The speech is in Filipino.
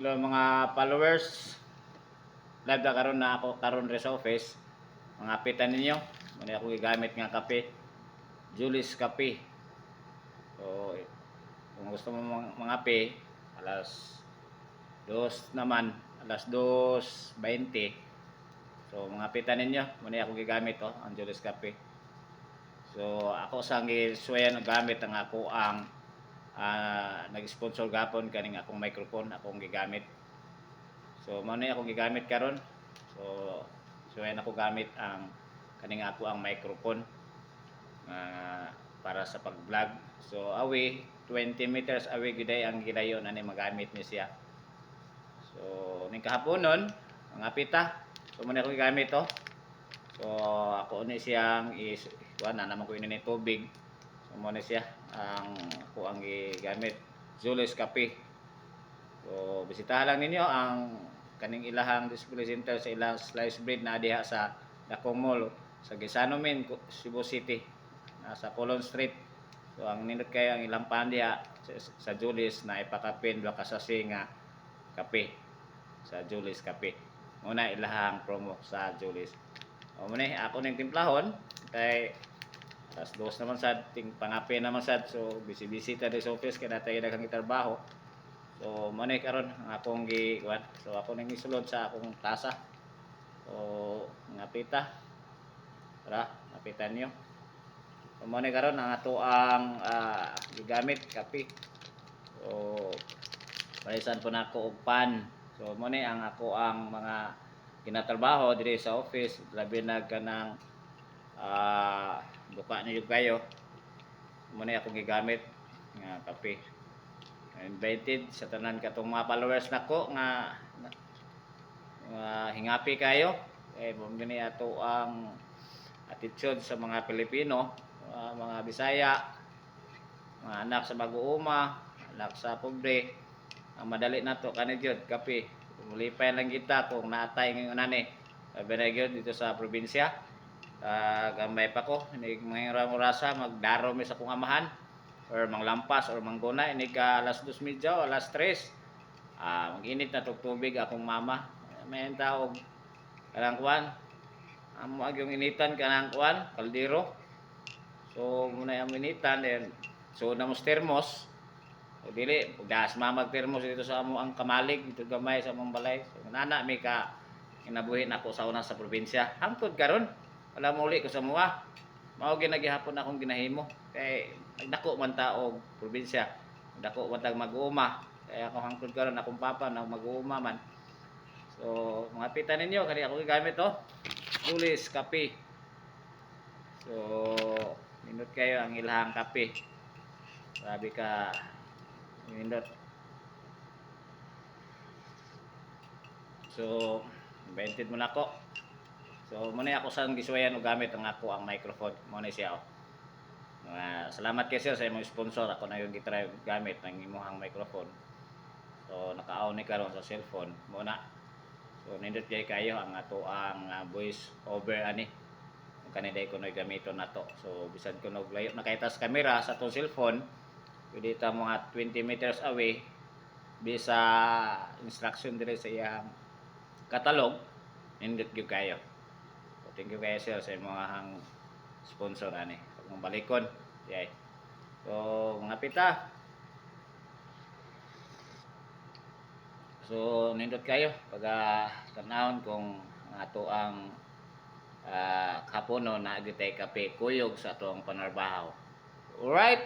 Hello mga followers. Live na karon na ako karon sa office. Mga apitan ninyo. Muna ako gigamit nga kape. Julius Kape. So kung gusto mo mga, mga ape, alas dos naman, alas 2.20. So mga apitan ninyo, muna ako gigamit oh, ang Julius Kape. So ako sa gisuwayan og gamit ang ako ang ah, nag-sponsor gapon kaning akong microphone akong gigamit. So mao ni akong gigamit karon. So so yan ako gamit ang kaning ako ang microphone ah, para sa pag-vlog. So away 20 meters away giday ang gidayon ani magamit ni siya. So ning kahapon nun, ang apita. So muna ako gigamit to. So ako ni siyang is kuan na naman ko ini tubig. Mo ni siya ang ako ang gigamit Julius Cafe. So bisitahan lang ninyo ang kaning ilahang display center sa ilang slice bread na diha sa Dakong Mall sa Gisano Min, Cebu City. Nasa Colon Street. So ang nindot kayo ang ilang pandiha sa, sa Julius na ipakapin baka sa nga kape sa Julius Cafe. Muna ilahang promo sa Julius. O muna ako ning timplahon kay Alas dos naman sad, ting pangapi naman sad. So busy-busy ta sa office kay natay daghang trabaho. So mo ni karon ang akong gi kuan. So ako nang isulod sa akong tasa. So ngapita. Tara, napitan niyo. So mo ni karon ang ato ang ah, gigamit kape. So parisan po nako og pan. So mo ni ang ako ang mga ginatrabaho diri sa office labi na kanang ah buka na yung kayo. Muna akong gigamit nga kape. Invited sa tanan katong mga followers nako nga nga hingapi kayo. Eh bumili ato ang attitude sa mga Pilipino ah, mga Bisaya mga anak sa Bagooma anak sa pobre. Ang madali nato kani jud kape. Mulipay lang kita kung naatay ngayon ani sabi na dito sa probinsya uh, gamay pa ko. Inig mga rasa magdaro mi sa kong amahan. Or manglampas or mangguna inig ka alas 2 medya o alas 3 ah mag-init na tug tubig akong mama. May tawag kanang kuan amo ag yung initan kanang kuan kaldero. So muna yung initan then so na mo termos. O dili pagdas mamag termos dito sa amo ang kamalig dito gamay sa among balay. So nana mi ka kinabuhi na ako sa una sa probinsya. Hangtod karon wala mo uli ko sa mua mao ginagihapon akong ginahimo. Kay nagdako man ta og probinsya. Dako man tag mag-uuma. Kaya ako hangtod karon akong papa na mag-uuma man. So mga pita ninyo kani ako gigamit to Julis kape. So minut kayo ang ilahang kape. Sabi ka minut so invented mo na ako So, muna ako sa gisuwayan o gamit ang ako ang microphone. Muna siya oh. Uh, salamat kay sir sa imong sponsor. Ako na yung gitry gamit ng imong microphone. So, naka-on ni karon sa cellphone. Muna. So, nindot kay kayo ang ato ang uh, voice over ani. Ang kaniday ko na gamiton na to. So, bisan ko nag layo nakaitas camera sa to cellphone. Pwede ta mga 20 meters away bisa instruction dire sa iyang katalog nindot gyud kayo thank you kayo sir sa mga hang sponsor ani. Mong balikon. Yay. So, mga pita. So, nindot kayo pag uh, tanahon kung ato ang uh, kapuno na agitay kape kuyog sa atong panarbaho. Alright?